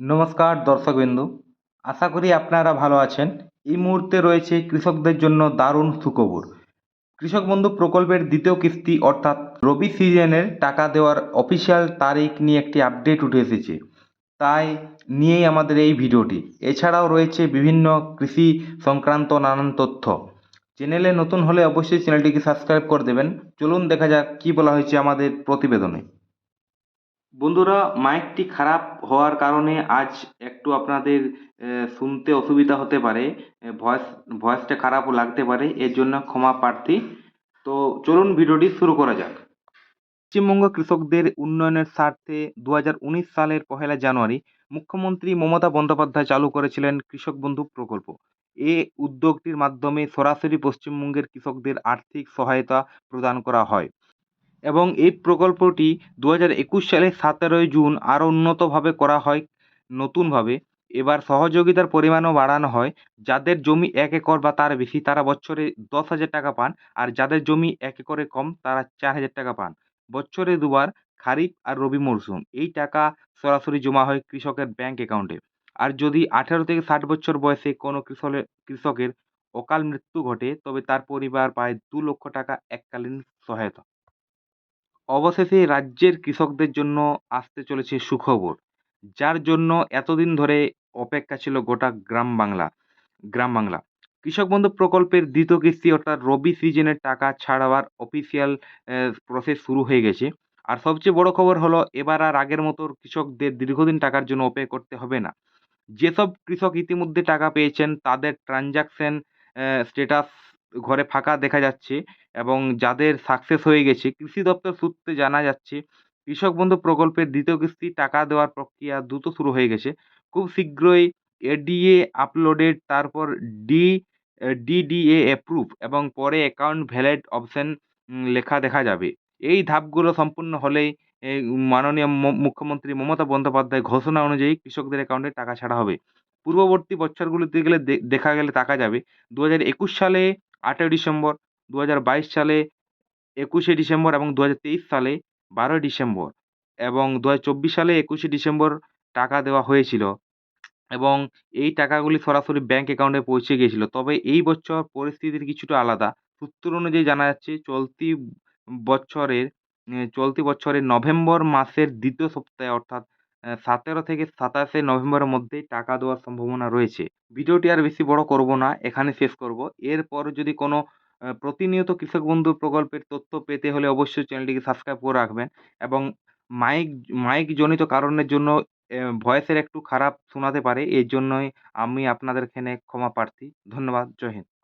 নমস্কার, দর্শকবিন্দু। আশা করি আপনারা ভালো আছেন। এই মুহূর্তে রয়েছে কৃষকদের জন্য দারুণ সুখবর। কৃষক বন্ধু প্রকল্পের দ্বিতীয় কিস্তি অর্থাৎ রবি সিজনের টাকা দেওয়ার অফিসিয়াল তারিখ নিয়ে একটি আপডেট উঠে এসেছে। তাই নিয়েই আমাদের এই ভিডিওটি। এছাড়াও রয়েছে বিভিন্ন কৃষি সংক্রান্ত নানান তথ্য। চ্যানেলে নতুন হলে অবশ্যই চ্যানেলটিকে সাবস্ক্রাইব করে দেবেন। চলুন দেখা যাক কী বলা হয়েছে আমাদের প্রতিবেদনে। বন্ধুরা, মাইকটি খারাপ হওয়ার কারণে আজ একটু আপনাদের শুনতে অসুবিধা হতে পারে ভয়েস, ভয়েসটা খারাপও লাগতে পারে, এর জন্য ক্ষমা প্রার্থী। তো চলুন ভিডিওটি শুরু করা যাক। পশ্চিমবঙ্গ কৃষকদের উন্নয়নের স্বার্থে দু হাজার উনিশ সালের পহেলা জানুয়ারি মুখ্যমন্ত্রী মমতা বন্দ্যোপাধ্যায় চালু করেছিলেন কৃষক বন্ধু প্রকল্প। এ উদ্যোগটির মাধ্যমে সরাসরি পশ্চিমবঙ্গের কৃষকদের আর্থিক সহায়তা প্রদান করা হয়। এবং এই প্রকল্পটি দু হাজার একুশ সালে সতেরোই জুন আরও উন্নতভাবে করা হয় নতুনভাবে। এবার সহযোগিতার পরিমাণও বাড়ানো হয়। যাদের জমি এক একর বা তার বেশি, তারা বছরে দশ হাজার টাকা পান। আর যাদের জমি এক একরের কম, তারা চার হাজার টাকা পান। বছরে দুবার খারিফ আর রবি মরশুম এই টাকা সরাসরি জমা হয় কৃষকের ব্যাংক অ্যাকাউন্টে। আর যদি আঠেরো থেকে ষাট বছর বয়সে কোনো কৃষকের কৃষকের অকাল মৃত্যু ঘটে, তবে তার পরিবার পায় দু লক্ষ টাকা এককালীন সহায়তা। অবশেষে রাজ্যের কৃষকদের জন্য আসতে চলেছে সুখবর, যার জন্য এতদিন ধরে অপেক্ষা ছিল গোটা গ্রাম বাংলা গ্রাম বাংলা। কৃষক বন্ধু প্রকল্পের দ্বিতীয় কিস্তি অর্থাৎ রবি সিজনের টাকা ছাড়াবার অফিসিয়াল প্রসেস শুরু হয়ে গেছে। আর সবচেয়ে বড় খবর হলো, এবার আর আগের মতো কৃষকদের দীর্ঘদিন টাকার জন্য অপেক্ষা করতে হবে না। যেসব কৃষক ইতিমধ্যে টাকা পেয়েছেন, তাদের ট্রানজাকশন স্ট্যাটাস ঘরে ফাঁকা দেখা যাচ্ছে এবং যাদের সাকসেস হয়ে গেছে, কৃষি দপ্তর সূত্রে জানা যাচ্ছে, কৃষক বন্ধু প্রকল্পের দ্বিতীয় কিস্তি টাকা দেওয়ার প্রক্রিয়া দ্রুত শুরু হয়ে গেছে। খুব শীঘ্রই এডিএ আপলোডেড তারপর ডি ডিডিএ অ্যাপ্রুভ এবং পরে অ্যাকাউন্ট ভ্যালিড অপশন লেখা দেখা যাবে। এই ধাপগুলো সম্পূর্ণ হলেই মাননীয় মুখ্যমন্ত্রী মমতা বন্দ্যোপাধ্যায় ঘোষণা অনুযায়ী কৃষকদের অ্যাকাউন্টে টাকা ছাড়া হবে। পূর্ববর্তী বছরগুলিতে গেলে দেখা গেলে তাকা যাবে। দু হাজার একুশ সালে আটই ডিসেম্বর দু হাজার বাইশ সালে, একুশে ডিসেম্বর এবং দু হাজার তেইশ সালে বারোই ডিসেম্বর এবং দু হাজার চব্বিশ সালে একুশে ডিসেম্বর টাকা দেওয়া হয়েছিল এবং এই টাকাগুলি সরাসরি ব্যাংক অ্যাকাউন্টে পৌঁছে গিয়েছিল। তবে এই বছর পরিস্থিতির কিছুটা আলাদা। সূত্র অনুযায়ী জানা যাচ্ছে, চলতি বছরের চলতি বছরের নভেম্বর মাসের দ্বিতীয় সপ্তাহে অর্থাৎ সতেরো থেকে সাতাশে নভেম্বরের মধ্যেই টাকা দেওয়ার সম্ভাবনা রয়েছে। ভিডিওটি আর বেশি বড় করব না, এখানে শেষ করব। এরপর যদি কোনো প্রতিনিয়ত কৃষক বন্ধু প্রকল্পের তথ্য পেতে হলে অবশ্যই চ্যানেলটিকে সাবস্ক্রাইব করে রাখবেন এবং মাইক মাইক জনিত কারণের জন্য ভয়েসের একটু খারাপ শোনাতে পারে, এর জন্যই আমি আপনাদের এখানে ক্ষমা প্রার্থী। ধন্যবাদ, জয় হিন্দ।